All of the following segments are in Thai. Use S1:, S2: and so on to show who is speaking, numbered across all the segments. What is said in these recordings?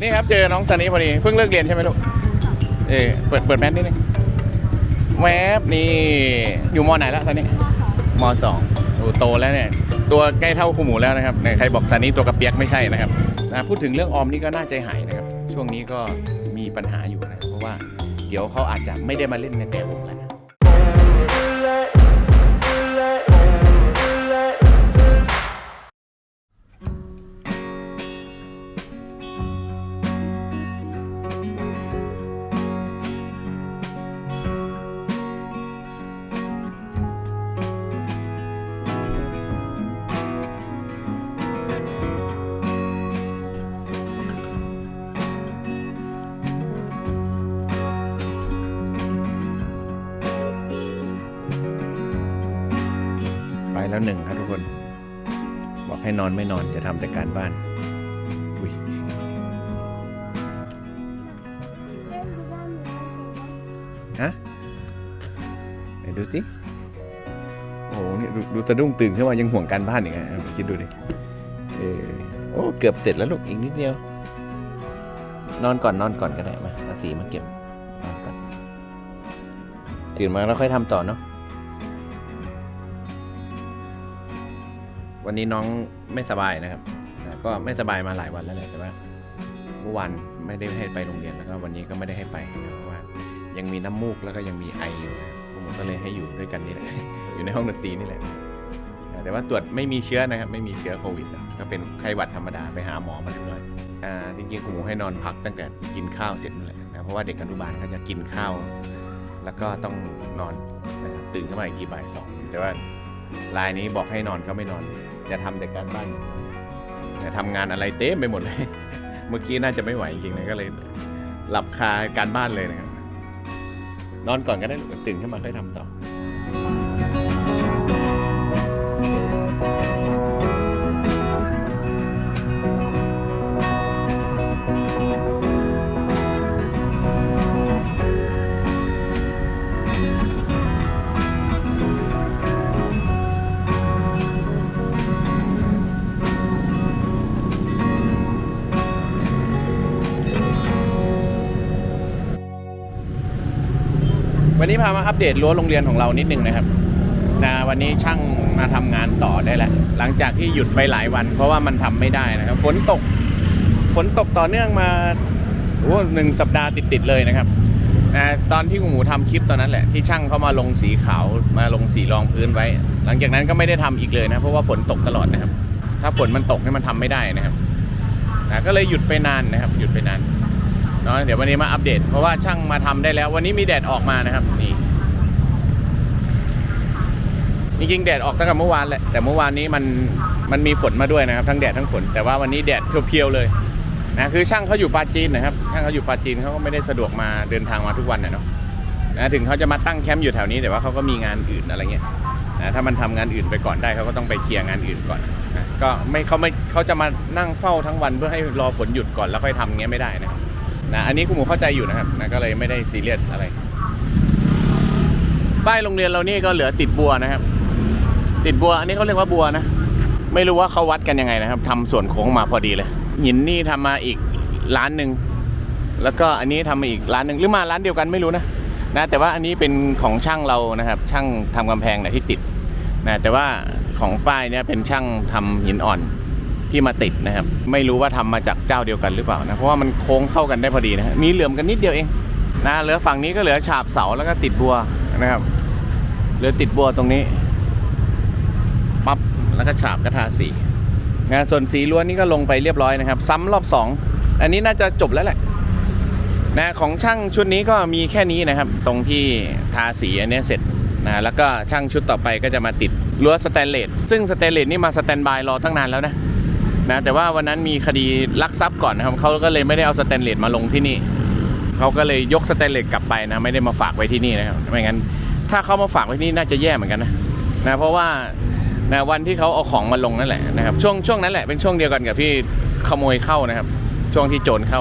S1: นี่ครับเจอน้องซันนี่พอดีเพิ่งเลิกเรียนใช่ไหมลูกเออเปิดเปิดแมสนิดนึงแวบนี่อยู่มอไหนแล้วซันนี่มสองโอ้โตแล้วเนี่ยตัวใกล้เท่าครูหมูแล้วนะครับเนี่ยใครบอกซันนี่ตัวกระเปียกไม่ใช่นะครับนะพูดถึงเรื่องออมนี่ก็น่าใจหายนะครับ ช่วงนี้ก็มีปัญหาอยู่นะเพราะว่าเดี๋ยวเขาอาจจะไม่ได้มาเล่นในแต่วง แล้วหนึ่งครับทุกคน บอกให้นอนไม่นอนจะทำแต่การบ้านอุ้ยฮะไหนดูสิโอ้โหนี่ดูดูสะดุ้งตื่นขึ้นมายังห่วงการบ้านอีกอะคิดดูดิเออโอ้เกือบเสร็จแล้วลูกอีกนิดเดียว นอนก่อนนอนก่อนก็ได้มาเอาสีมาเก็บนอนก่อนตื่นมาแล้วค่อยทำต่อเนาะ วันนี้น้องไม่สบายนะครับ ก็ไม่สบายมาหลายวันแล้วแหละแต่ว่าเมื่อวานไม่ได้ให้ไปโรงเรียนแล้วก็วันนี้ก็ไม่ได้ให้ไปนะเพราะว่ายังมีน้ำมูกแล้วก็ยังมีไออยู่นะผมก็เลยให้อยู่ด้วยกันนี่แหละอยู่ในห้องดนตรีนี่แหละแต่ว่าตรวจไม่มีเชื้อนะครับ ไม่มีเชื้อโควิดก็เป็นไข้หวัดธรรมดาไปหาหมอมาเรียบร้อยอ่าจริงๆคุณหมูให้นอนพักตั้งแต่กินข้าวเสร็จนั่นแหละนะเพราะว่าเด็กอนุบาลก็จะกินข้าว แล้วก็ต้องนอนนะครับตื่นขึ้นมาอีกทีบ่ายสองแต่ว่า ลายนี้บอกให้นอนก็ไม่นอนจะทำแต่การบ้านจะทำงานอะไรเต็มไปหมดเลย เมื่อกี้น่าจะไม่ไหวจริงๆนะก็เลยหลับคาการบ้านเลยนะครับนอนก่อนก็ได้ตื่นขึ้นมาค่อยทำต่อ พามาอัปเดตรั้วโรงเรียนของเรานิดนึงนะครับนะวันนี้ช่างมาทำงานต่อได้แล้วหลังจากที่หยุดไปหลายวัน เพราะว่ามันทำไม่ได้นะครับ ฝนตกฝนตกต่อเนื่องมาโอ้หนึ่งสัปดาห์ติดๆเลยนะครับนะตอนที่หมูทำคลิปตอนนั้นแหละที่ช่างเขามาลงสีขาวมาลงสีรองพื้นไว้ หลังจากนั้นก็ไม่ได้ทำอีกเลยนะเพราะว่าฝนตกตลอดนะครับ ถ้าฝนมันตกเนี่ยมันทำไม่ได้นะครับนะก็เลยหยุดไปนานนะครับ หยุดไปนาน เนาะเดี๋ยววันนี้มาอัปเดต เพราะว่าช่างมาทำได้แล้ว วันนี้มีแดดออกมานะครับนี่จริงๆแดดออกตั้งแต่เมื่อวานแหละแต่เมื่อวานนี้มันมันมีฝนมาด้วยนะครับ ทั้งแดดทั้งฝนแต่ว่าวันนี้แดดเพียวๆเลยนะคือช่างเขาอยู่ปาจีนนะครับช่างเขาอยู่ปาจีนเขาก็ไม่ได้สะดวกมาเดินทางมาทุกวันนะเนาะนะถึงเขาจะมาตั้งแคมป์อยู่แถวนี้แต่ว่าเขาก็มีงานอื่นอะไรเงี้ยนะถ้ามันทำงานอื่นไปก่อนได้เขาก็ต้องไปเคลียร์งานอื่นก่อนนะก็ไม่เขาไม่เขาจะมานั่งเฝ้าทั้งวันเพื่อให้รอฝนหยุดก่อนแล้วค่อยทำเงี้ยไม่ได้นะครับ นะอันนี้คุณหมูเข้าใจอยู่นะครับนะก็เลยไม่ได้ซีเรียสอะไร ป้ายโรงเรียนเรานี่ก็เหลือติดบัวนะครับ ติดบัวอันนี้เขาเรียกว่าบัวนะ ไม่รู้ว่าเขาวัดกันยังไงนะครับทำส่วนโค้งมาพอดีเลย หินนี่ทำมาอีกร้านหนึ่งแล้วก็อันนี้ทำมาอีกร้านหนึ่งหรือมาร้านเดียวกันไม่รู้นะนะแต่ว่าอันนี้เป็นของช่างเรานะครับ ช่างทำกำแพงเนะที่ติดนะแต่ว่าของป้ายเนี่ยเป็นช่างทำหินอ่อน ที่มาติดนะครับ ไม่รู้ว่าทำมาจากเจ้าเดียวกันหรือเปล่านะ เพราะว่ามันโค้งเข้ากันได้พอดีนะมีเหลื่อมกันนิดเดียวเองนะเหลือฝั่งนี้ก็เหลือฉาบเสาแล้วก็ติดบัวนะครับเหลือติดบัวตรงนี้ปั๊บแล้วก็ฉาบกระทาสีนะส่วนสีล้วนนี่ก็ลงไปเรียบร้อยนะครับ ซ้ำรอบสองอันนี้น่าจะจบแล้วแหละนะของช่างชุดนี้ก็มีแค่นี้นะครับ ตรงที่ทาสีอันนี้เสร็จนะแล้วก็ช่างชุดต่อไปก็จะมาติดรั้วสแตนเลสซึ่งสแตนเลสนี่มาสแตนบายรอตั้งนานแล้วนะ นะแต่ว่าวันนั้นมีคดีลักทรัพย์ก่อนนะครับเขาก็เลยไม่ได้เอาสแตนเลสมาลงที่นี่เขาก็เลยยกสแตนเลสกลับไปนะไม่ได้มาฝากไว้ที่นี่นะครับไม่งั้นถ้าเขามาฝากไว้ที่นี่น่าจะแย่เหมือนกันนะนะเพราะว่านะวันที่เขาเอาของมาลงนั่นแหละนะครับช่วงช่วงนั้นแหละเป็นช่วงเดียวกันกับที่ขโมยเข้านะครับ ช่วงที่โจรเข้า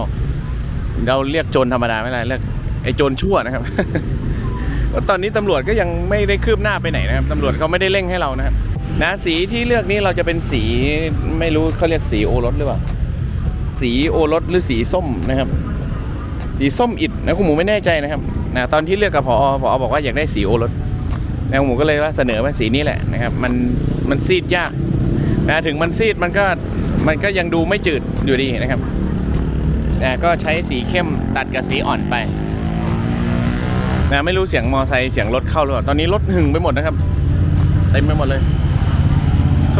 S1: เราเรียกโจรธรรมดาไม่ได้เรียกไอ้โจรชั่วนะครับตอนนี้ตำรวจก็ยังไม่ได้คืบหน้าไปไหนนะครับตำรวจเขาไม่ได้เร่งให้เรานะครับ นะสีที่เลือกนี้เราจะเป็นสีไม่รู้เขาเรียกสีโอรสหรือเปล่า สีโอรสหรือสีส้มนะครับ สีส้มอิดนะคุณหมูไม่แน่ใจนะครับนะตอนที่เลือกกับพอพอบอกว่าอยากได้สีโอรสนะคุณหมูก็เลยว่าเสนอว่าสีนี้แหละนะครับ มันมันซีดยากนะถึงมันซีดมันก็มันก็ยังดูไม่จืดอยู่ดีนะครับนะก็ใช้สีเข้มตัดกับสีอ่อนไปนะไม่รู้เสียงมอไซค์เสียงรถเข้าหรือเปล่าตอนนี้รถหึงไปหมดนะครับเต็มไปหมดเลย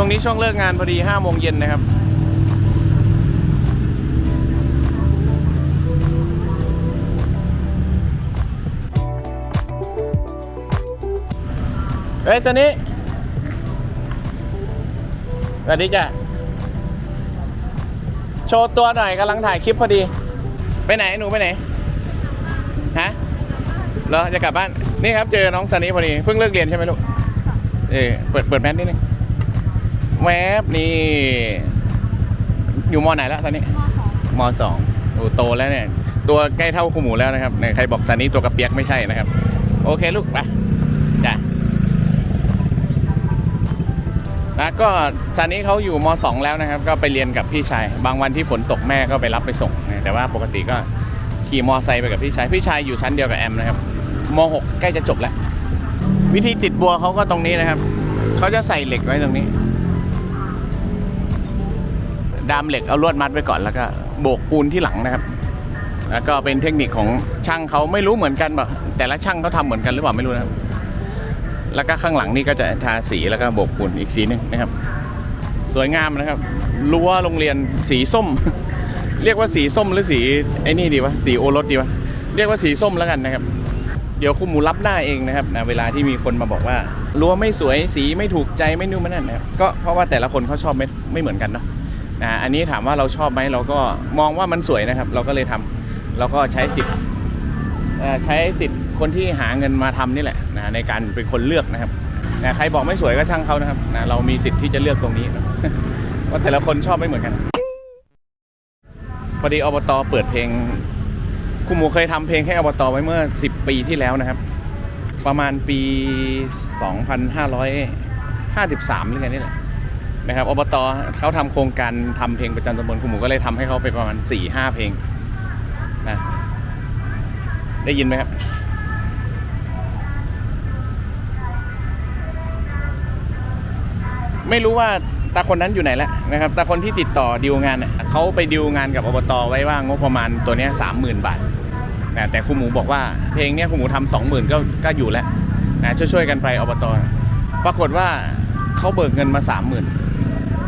S1: ช่วงนี้ช่วงเลิกงานพอดี5โมงเย็นนะครับ เฮ้ยสนนี้สวัสดีจ้ะ โชว์ตัวหน่อยกำลังถ่ายคลิปพอดี ไปไหนหนูไปไหน ฮะเหรอจะกลับบ้าน นี่ครับเจอน้องสนนี้พอดี เพิ่งเลิกเรียนใช่ไหมลูก เออเปิดเปิดแมสนิดนึง แวบนี่อยู่มอไหนแล้วตอนนี้
S2: มสอง
S1: มสองโอ้โตแล้วเนี่ย ตัวใกล้เท่าคุณหมูแล้วนะครับเนี่ยใครบอกซันนี่ตัวกระเปียกไม่ใช่นะครับ โอเคลูกไปจ้ะนะก็ซันนี่เขาอยู่มสองแล้วนะครับ ก็ไปเรียนกับพี่ชาย บางวันที่ฝนตกแม่ก็ไปรับไปส่งนะแต่ว่าปกติก็ขี่มอไซค์ไปกับพี่ชาย พี่ชายอยู่ชั้นเดียวกับแอมนะครับมหกใกล้จะจบแล้ว วิธีติดบัวเขาก็ตรงนี้นะครับ เขาจะใส่เหล็กไว้ตรงนี้ ดามเหล็กเอาลวดมัดไว้ก่อนแล้วก็โบกปูนที่หลังนะครับ แล้วก็เป็นเทคนิคของช่างเขาไม่รู้เหมือนกันแบบแต่ละช่างเขาทำเหมือนกันหรือเปล่าไม่รู้นะครับ แล้วก็ข้างหลังนี่ก็จะทาสีแล้วก็โบกปูนอีกสีหนึงนะครับ สวยงามนะครับรั้วโรงเรียนสีส้ม เรียกว่าสีส้มหรือสีไอ้นี่ดีวะสีโอรสดีวะเรียกว่าสีส้มแล้วกันนะครับ เดี๋ยวคุณหมูรับหน้าเองนะครับนะเวลาที่มีคนมาบอกว่ารั้วไม่สวยสีไม่ถูกใจไม่นู่นไม่นั่นนะครับก็เพราะว่าแต่ละคนเขาชอบไม่ไม่เหมือนกันเนาะ นะอันนี้ถามว่าเราชอบไหมเราก็มองว่ามันสวยนะครับ เราก็เลยทำเราก็ใช้สิทธิ์ใช้สิทธิ์คนที่หาเงินมาทำนี่แหละนะในการเป็นคนเลือกนะครับนะใครบอกไม่สวยก็ช่างเขานะครับนะเรามีสิทธิ์ที่จะเลือกตรงนี้นะว่าแต่ละคนชอบไม่เหมือนกันพอดีอบตเปิดเพลงคุณหมูเคยทำเพลงให้อบตไว้เมื่อ 10 ปีที่แล้วนะครับ ประมาณปี 2553หรือไงนี่แหละ นะครับอบตเขาทำโครงการทำเพลงประจำตำบลคุณหมูก็เลยทำให้เขาไปประมาณ4-5เพลงนะได้ยินไหมครับไม่รู้ว่าตาคนนั้นอยู่ไหนแล้วนะครับตาคนที่ติดต่อดีลงานเนี่ยเขาไปดีลงานกับอบตไว้ว่างบประมาณตัวนี้สามหมื่นบาทนะแต่คุณหมูบอกว่าเพลงเนี้ยคุณหมูทำสองหมื่นก็ก็อยู่แล้วนะช่วยๆกันไปอบตปรากฏว่าเขาเบิกเงินมาสามหมื่น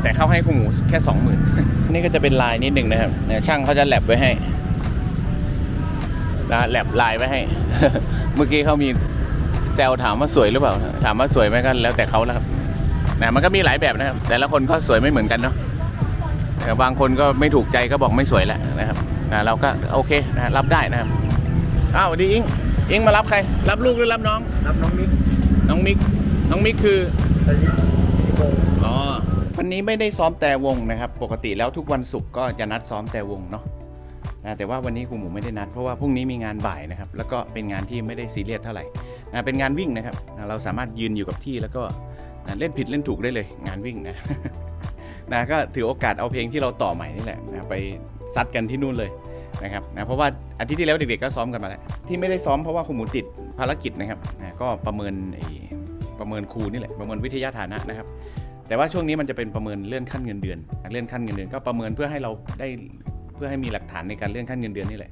S1: แต่เขาให้คุณหมูแค่สองหมื่นนี่ก็จะเป็นลายนิดหนึ่งนะครับเนี่ยช่างเขาจะแลบไว้ให้นะแลบลายไว้ให้ เมื่อกี้เขามีแซวถามว่าสวยหรือเปล่า ถามว่าสวยไหมก็แล้วแต่เขาแล้วครับนะมันก็มีหลายแบบนะครับ แต่ละคนก็สวยไม่เหมือนกันเนาะแต่บางคนก็ไม่ถูกใจก็บอกไม่สวยแล้วนะครับนะเราก็โอเคนะรับได้นะครับอ้าวสวัสดีอิงอิงมารับใคร รับลูกหรือรับน้อง
S3: รับน้องมิก
S1: น้องมิกน้องมิกคือ
S3: ตอนนี้โกง
S1: อ๋อ วันนี้ไม่ได้ซ้อมแต่วงนะครับ ปกติแล้วทุกวันศุกร์ก็จะนัดซ้อมแต่วงเนาะนะแต่ว่าวันนี้ครูหมูไม่ได้นัดเพราะว่าพรุ่งนี้มีงานบ่ายนะครับ แล้วก็เป็นงานที่ไม่ได้ซีเรียสเท่าไหร่นะเป็นงานวิ่งนะครับนะเราสามารถยืนอยู่กับที่แล้วก็นะเล่นผิดเล่นถูกได้เลย งานวิ่งนะนะก็ถือโอกาสเอาเพลงที่เราต่อใหม่นี่แหละนะไปซัดกันที่นู่นเลยนะครับนะเพราะว่าอาทิตย์ที่แล้วเด็กๆก็ซ้อมกันมาแล้วที่ไม่ได้ซ้อมเพราะว่าครูหมูติดภารกิจนะครับนะก็ประเมินประเมินครูนี่แหละประเมินวิทยาฐานะนะครับ แต่ว่าช่วงนี้มันจะเป็นประเมินเลื่อนขั้นเงินเดือน เลื่อนขั้นเงินเดือนก็ประเมินเพื่อให้เราได้เพื่อให้มีหลักฐานในการเลื่อนขั้นเงินเดือนนี่แหละ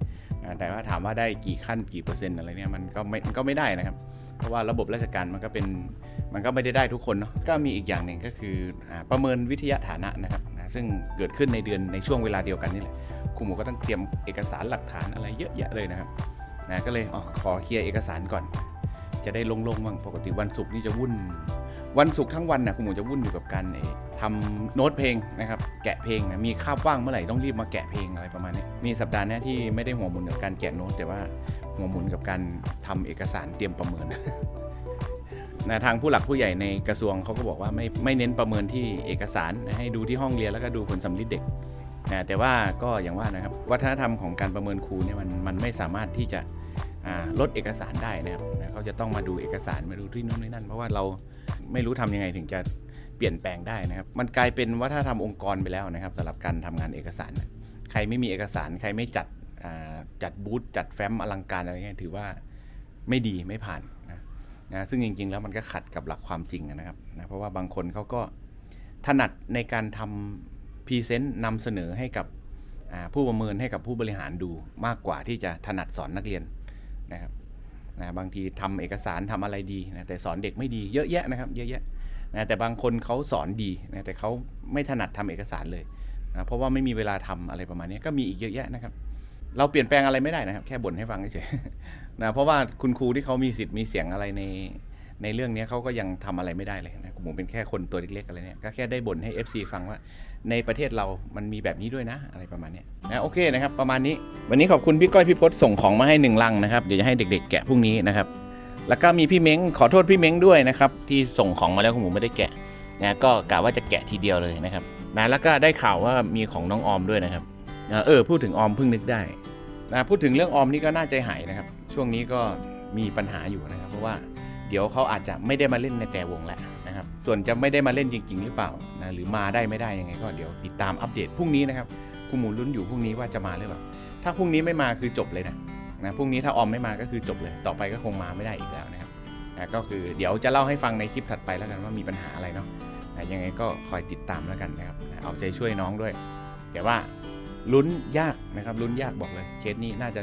S1: แต่ว่าถามว่าได้กี่ขั้นกี่เปอร์เซ็นต์อะไรเนี่ยมันก็ไม่ก็ไม่ได้นะครับ เพราะว่าระบบราชการมันก็เป็นมันก็ไม่ได้ได้ทุกคนเนาะก็มีอีกอย่างหนึ่งก็คือประเมินวิทยาฐานะนะครับซึ่งเกิดขึ้นในเดือนในช่วงเวลาเดียวกันนี่แหละครูหมูก็ต้องเตรียมเอกสารหลักฐานอะไรเยอะแยะเลยนะครับนะก็เลยอ๋อขอเคลียร์เอกสารก่อน จะได้ลงๆบ้างปกติวันศุกร์นี่จะวุ่น วันศุกร์ทั้งวันนะคุณหมูจะวุ่นอยู่กับการทำโน้ตเพลงนะครับแกะเพลงนะมีคาบว่างเมื่อไหร่ต้องรีบมาแกะเพลงอะไรประมาณนี้มีสัปดาห์หน้ที่ไม่ได้หัวหมุนกับการแกะโน้ตแต่ว่าหัวหมุนกับการทำเอกสารเตรียมประเมินนะทางผู้หลักผู้ใหญ่ในกระทรวงเขาก็บอกว่าไม่ไม่เน้นประเมินที่เอกสารนะให้ดูที่ห้องเรียนแล้วก็ดูผลสำลิดเด็กนะแต่ว่าก็อย่างว่านะครับวัฒนธรรมของการประเมินครูเนี่ยมันมันไม่สามารถที่จะลดเอกสารได้นะครับนะเขาจะต้องมาดูเอกสารมาดูที่นู่นนี่นั่น เพราะว่าเรา ไม่รู้ทำยังไงถึงจะเปลี่ยนแปลงได้นะครับ มันกลายเป็นวัฒนธรรมองค์กรไปแล้วนะครับสำหรับการทำงานเอกสาร ใครไม่มีเอกสาร ใครไม่จัดจัดบูธจัดแฟ้มอลังการอะไรเงี้ยถือว่าไม่ดีไม่ผ่านนะนะซึ่งจริง ๆ แล้วมันก็ขัดกับหลักความจริงนะครับนะเพราะว่าบางคนเขาก็ถนัดในการทำพรีเซนต์นำเสนอให้กับผู้ประเมินให้กับผู้บริหารดูมากกว่าที่จะถนัดสอนนักเรียนนะครับ นะบางทีทำเอกสารทำอะไรดีนะแต่สอนเด็กไม่ดีเยอะแยะนะครับเยอะแยะนะแต่บางคนเขาสอนดีนะแต่เขาไม่ถนัดทำเอกสารเลยนะเพราะว่าไม่มีเวลาทำอะไรประมาณนี้ก็มีอีกเยอะแยะนะครับ เราเปลี่ยนแปลงอะไรไม่ได้นะครับ แค่บ่นให้ฟังเฉยๆนะเพราะว่าคุณครูที่เขามีสิทธิ์มีเสียงอะไรใน ในเรื่องนี้เขาก็ยังทำอะไรไม่ได้เลยนะผมเป็นแค่คนตัวเล็กๆอะไรเนี่ยก็แค่ได้บ่นให้ FC ฟังว่า ในประเทศเรามันมีแบบนี้ด้วยนะอะไรประมาณนี้นะโอเคนะครับประมาณนี้ วันนี้ขอบคุณพี่ก้อยพี่พศส่งของมาให้หนึ่งลังนะครับเดี๋ยวจะให้เด็ก ๆ แกะพรุ่งนี้นะครับแล้วก็มีพี่เม้งขอโทษพี่เม้งด้วยนะครับที่ส่งของมาแล้วคุณหมูไม่ได้แกะนะก็กะว่าจะแกะทีเดียวเลยนะครับนะแล้วก็ได้ข่าวว่ามีของน้องออมด้วยนะครับนะเออพูดถึงออมเพิ่งนึกได้นะพูดถึงเรื่องออมนี่ก็น่าใจหายนะครับ ช่วงนี้ก็มีปัญหาอยู่นะครับ เพราะว่า เดี๋ยวเขาอาจจะไม่ได้มาเล่นในแต่วงแล้วนะครับ ส่วนจะไม่ได้มาเล่นจริง ๆ หรือเปล่านะหรือมาได้ไม่ได้ยังไงก็เดี๋ยวติดตามอัปเดตพรุ่งนี้นะครับคุณหมูลุ้นอยู่พรุ่งนี้ว่าจะมาหรือเปล่า ถ้าพรุ่งนี้ไม่มาคือจบเลยนะนะพรุ่งนี้ถ้าออมไม่มาก็คือจบเลย ต่อไปก็คงมาไม่ได้อีกแล้วนะครับนะก็คือเดี๋ยวจะเล่าให้ฟังในคลิปถัดไปแล้วกันว่ามีปัญหาอะไรเนาะนะยังไงก็คอยติดตามแล้วกันนะครับนะเอาใจช่วยน้องด้วย แต่ว่าลุ้นยากนะครับลุ้นยากบอกเลยเคสนี้น่าจะ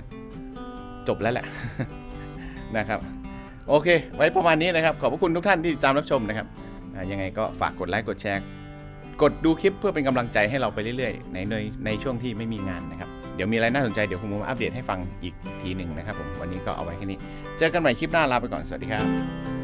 S1: จบแล้วแหละนะครับ โอเค ไว้ประมาณนี้นะครับ ขอบพระคุณทุกท่านที่ติดตามรับชมนะครับยังไงก็ฝากกดไลค์กดแชร์ กดดูคลิปเพื่อเป็นกำลังใจให้เราไปเรื่อยๆ ในในในช่วงที่ไม่มีงานนะครับ เดี๋ยวมีอะไรน่าสนใจเดี๋ยวคุณมุมอัปเดตให้ฟังอีกทีหนึ่งนะครับผมวันนี้ก็เอาไว้แค่นี้ เจอกันใหม่คลิปหน้าลาไปก่อนสวัสดีครับ